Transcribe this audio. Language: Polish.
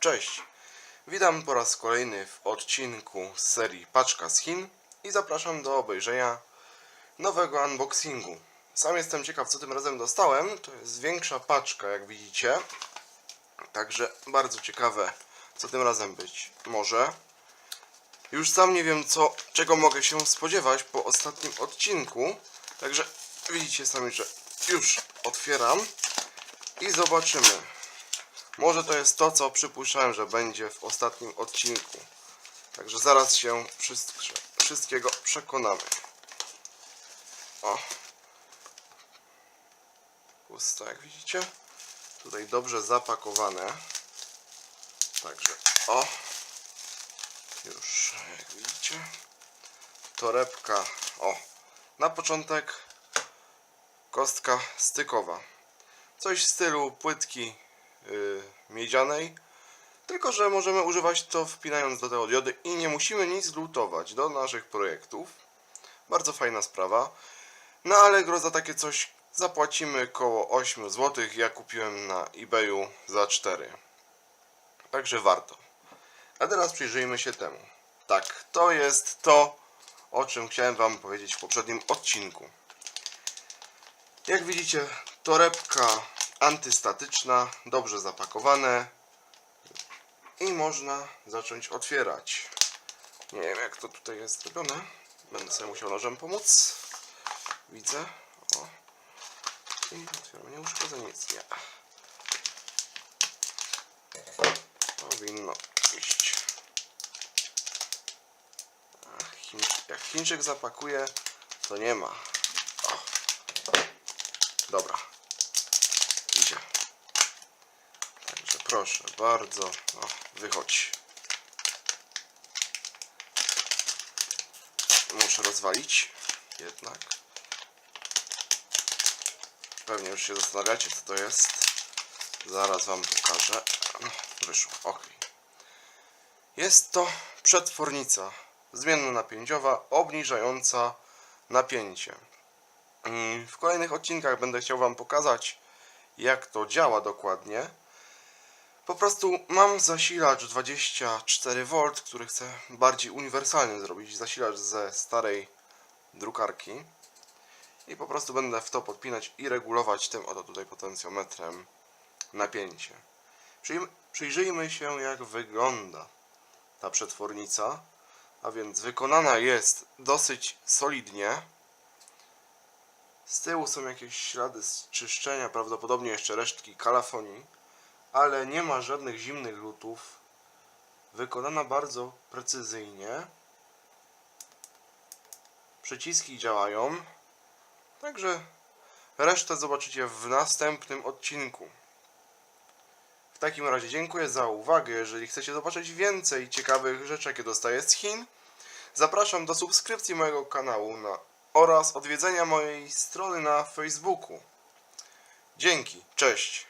Cześć! Witam po raz kolejny w odcinku z serii Paczka z Chin i zapraszam do obejrzenia nowego unboxingu. Sam jestem ciekaw, co tym razem dostałem. To jest większa paczka, jak widzicie. Także bardzo ciekawe, co tym razem być może. Już sam nie wiem, co, czego mogę się spodziewać po ostatnim odcinku. Także widzicie sami, że już otwieram i zobaczymy. Może to jest to, co przypuszczałem, że będzie w ostatnim odcinku. Także zaraz się wszystkiego przekonamy. O. Pusto, jak widzicie. Tutaj dobrze zapakowane. Także o. Już, jak widzicie. Torebka. O. Na początek kostka stykowa. Coś w stylu płytki miedzianej. Tylko, że możemy używać to wpinając do tego diody i nie musimy nic lutować do naszych projektów. Bardzo fajna sprawa. Na Allegro za takie coś zapłacimy około 8 zł. Ja kupiłem na eBayu za 4. Także warto. A teraz przyjrzyjmy się temu. Tak, to jest to, o czym chciałem Wam powiedzieć w poprzednim odcinku. Jak widzicie, torebka antystatyczna, dobrze zapakowane i można zacząć otwierać. Nie wiem jak to tutaj jest zrobione. Będę sobie musiał nożem pomóc. Widzę. O. I otwieram. Nie uszkodzę nic, nie. Powinno iść. Ach. Jak Chińczyk zapakuje, to nie ma. O. Dobra. Idzie. Także proszę bardzo. O, wychodź. Muszę rozwalić. Jednak. Pewnie już się zastanawiacie, co to jest. Zaraz Wam pokażę. No, wyszło. Ok. Jest to przetwornica zmienna napięciowa, obniżająca napięcie. W kolejnych odcinkach będę chciał Wam pokazać, jak to działa dokładnie. Po prostu mam zasilacz 24V, który chcę bardziej uniwersalny zrobić. Zasilacz ze starej drukarki. I po prostu będę w to podpinać i regulować tym oto tutaj potencjometrem napięcie. Przyjrzyjmy się jak wygląda ta przetwornica. A więc wykonana jest dosyć solidnie. Z tyłu są jakieś ślady z czyszczenia, prawdopodobnie jeszcze resztki kalafonii, ale nie ma żadnych zimnych lutów. Wykonana bardzo precyzyjnie. Przyciski działają, także resztę zobaczycie w następnym odcinku. W takim razie dziękuję za uwagę. Jeżeli chcecie zobaczyć więcej ciekawych rzeczy, jakie dostaję z Chin, zapraszam do subskrypcji mojego kanału na, oraz odwiedzenia mojej strony na Facebooku. Dzięki, cześć!